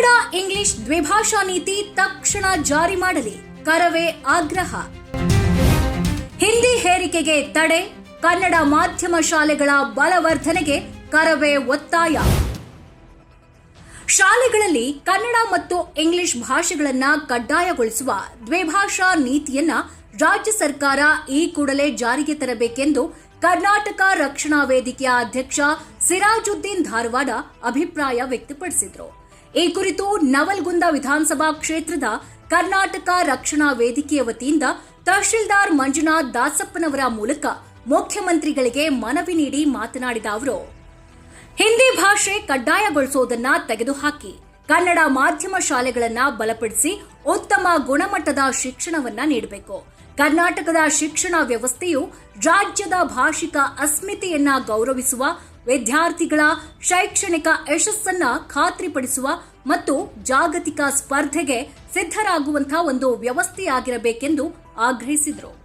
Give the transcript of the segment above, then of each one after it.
Kannada, English ದ್ವಿಭಾಷಾ ನೀತಿ ತಕ್ಷಣ ಜಾರಿ ಮಾಡಲಿ. ಕರವೇ ಆಗ್ರಹ. ಹಿಂದಿ ಹೇರಿಕೆಗೆ ತಡೆ, ಕನ್ನಡ ಮಾಧ್ಯಮ ಶಾಲೆಗಳ ಬಲವರ್ಧನೆಗೆ ಕರವೇ ಒತ್ತಾಯ. ಶಾಲೆಗಳಲ್ಲಿ ಕನ್ನಡ ಮತ್ತು ಇಂಗ್ಲಿಷ್ ಭಾಷೆಗಳನ್ನ ಕಡ್ಡಾಯಗೊಳಿಸುವ ದ್ವಿಭಾಷಾ ನೀತಿಯನ್ನ ರಾಜ್ಯ ಸರ್ಕಾರ ಈ ಕೂಡಲೇ ಜಾರಿಗೆ ತರಬೇಕೆಂದು ಕರ್ನಾಟಕ ರಕ್ಷಣಾ ವೇದಿಕೆಯ ಅಧ್ಯಕ್ಷ ಸಿರಾಜುದ್ದೀನ್ ಧಾರವಾಡ ಅಭಿಪ್ರಾಯ ವ್ಯಕ್ತಪಡಿಸಿದರು. ಈ ಕುರಿತು ನವಲ್ಗುಂದ ವಿಧಾನಸಭಾ ಕ್ಷೇತ್ರದ ಕರ್ನಾಟಕ ರಕ್ಷಣಾ ವೇದಿಕೆಯ ವತಿಯಿಂದ ತಹಶೀಲ್ದಾರ್ ಮಂಜುನಾಥ್ ದಾಸಪ್ಪನವರ ಮೂಲಕ ಮುಖ್ಯಮಂತ್ರಿಗಳಿಗೆ ಮನವಿ ನೀಡಿ ಮಾತನಾಡಿದ ಅವರು, ಹಿಂದಿ ಭಾಷೆ ಕಡ್ಡಾಯಗೊಳಿಸುವುದನ್ನ ತೆಗೆದುಹಾಕಿ, ಕನ್ನಡ ಮಾಧ್ಯಮ ಶಾಲೆಗಳನ್ನ ಬಲಪಡಿಸಿ ಉತ್ತಮ ಗುಣಮಟ್ಟದ ಶಿಕ್ಷಣವನ್ನ ನೀಡಬೇಕು. ಕರ್ನಾಟಕದ ಶಿಕ್ಷಣ ವ್ಯವಸ್ಥೆಯು ರಾಜ್ಯದ ಭಾಷಿಕ ಅಸ್ಮಿತೆಯನ್ನ ಗೌರವಿಸುವ ವಿದ್ಯಾರ್ಥಿಗಳ ಶೈಕ್ಷಣಿಕ ಯಶಸ್ಸನ್ನ ಖಾತ್ರಿಪಡಿಸುವ ಮತ್ತು ಜಾಗತಿಕ ಸ್ಪರ್ಧೆಗೆ ಸಿದ್ಧರಾಗುವಂತಹ ಒಂದು ವ್ಯವಸ್ಥೆಯಾಗಿರಬೇಕೆಂದು ಆಗ್ರಹಿಸಿದರು.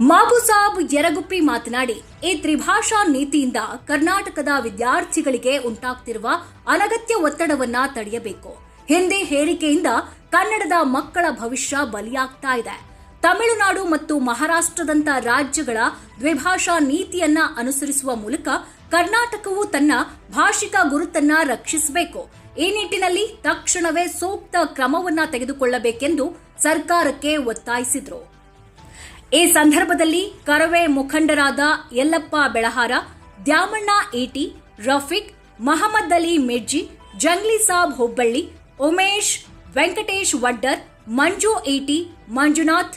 ಮಾಬುಸಾಬ್ ಯರಗುಪ್ಪಿ ಮಾತನಾಡಿ, ಈ ತ್ರಿಭಾಷಾ ನೀತಿಯಿಂದ ಕರ್ನಾಟಕದ ವಿದ್ಯಾರ್ಥಿಗಳಿಗೆ ಉಂಟಾಗ್ತಿರುವ ಅನಗತ್ಯ ಒತ್ತಡವನ್ನ ತಡೆಯಬೇಕು. ಹಿಂದಿ ಹೇರಿಕೆಯಿಂದ ಕನ್ನಡದ ಮಕ್ಕಳ ಭವಿಷ್ಯ ಬಲಿಯಾಗ್ತಾ ಇದೆ. ತಮಿಳುನಾಡು ಮತ್ತು ಮಹಾರಾಷ್ಟ್ರದಂತ ರಾಜ್ಯಗಳ ದ್ವಿಭಾಷಾ ನೀತಿಯನ್ನ ಅನುಸರಿಸುವ ಮೂಲಕ ಕರ್ನಾಟಕವು ತನ್ನ ಭಾಷಿಕ ಗುರುತನ್ನ ರಕ್ಷಿಸಬೇಕು. ಈ ನಿಟ್ಟಿನಲ್ಲಿ ತಕ್ಷಣವೇ ಸೂಕ್ತ ಕ್ರಮವನ್ನ ತೆಗೆದುಕೊಳ್ಳಬೇಕೆಂದು ಸರ್ಕಾರಕ್ಕೆ ಒತ್ತಾಯಿಸಿದರು. ಈ ಸಂದರ್ಭದಲ್ಲಿ ಕರವೇ ಮುಖಂಡರಾದ Yallappa Belahara, Dyamanna A T Rafeeq, Mohammed Ali Mirji, Jangli Sab Hubballi, Umesh, Venkatesh Vaddar, Manju A T Manjunath